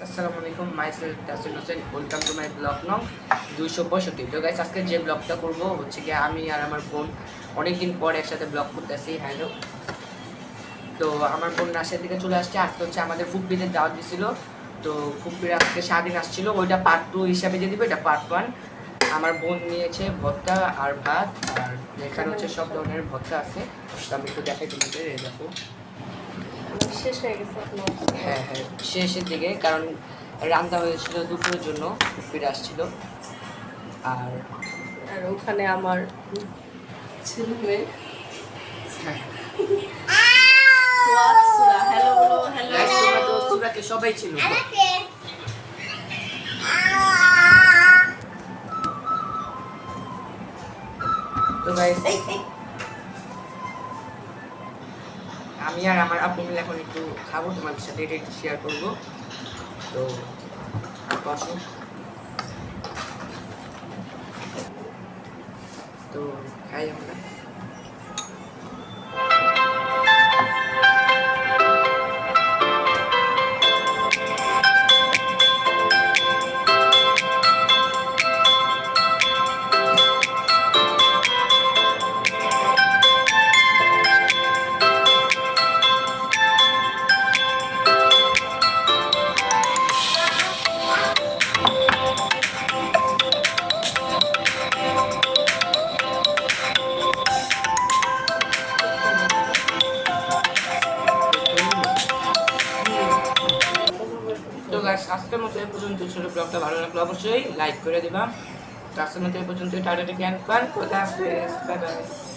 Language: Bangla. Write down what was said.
Myself Tasin Hossain, welcome to my blog দুইশো পঁয়ষট্টি। তো গাইস আজকে যে ব্লগটা করব, হচ্ছে কি আমি আর আমার বোন অনেকদিন পর একসাথে ব্লগ করতেছি, হ্যালো। তো আমার বোন রাশিয়া থেকে চলে আসছে, আজকে হচ্ছে আমাদের ফুপিদের দাওয়াত দিছিল। তো ফুপির আজকে স্বাধীন আসছিল, ওইটা পার্ট টু হিসাবে দিয়ে দিবে, এটা পার্ট ওয়ান আমার বোন নিয়েছে ভর্তা আর ভাত, আর এখানে হচ্ছে সব ধরনের ভর্তা আছে। আমি একটু দেখাই তোমাদের দেখো। শেষ হয়ে গেছে আপনার হ্যাঁ হ্যাঁ শেষের দিকে কারণ রান্না হয়েছিল দুপুরের জন্য ফিরে আসছিল। আর আর ওখানে আমার ছেলে মেয়ে। হ্যাঁ। হ্যালো বলো হ্যালো তো সুরাতে সবাই ছিল তো গাইস আমি আর আমার আপু মিলে এখন একটু খাব, তোমাদের সাথে এটা একটু শেয়ার করব। তো আসো তো, খাই আমরা। গাছ আজকের মতো এ পর্যন্ত। ছোট ব্লগটা ভালো লাগল অবশ্যই লাইক করে দিবা। তো আজকের মতো এ পর্যন্ত টাটা টেকে অ্যান্ড বাই বাই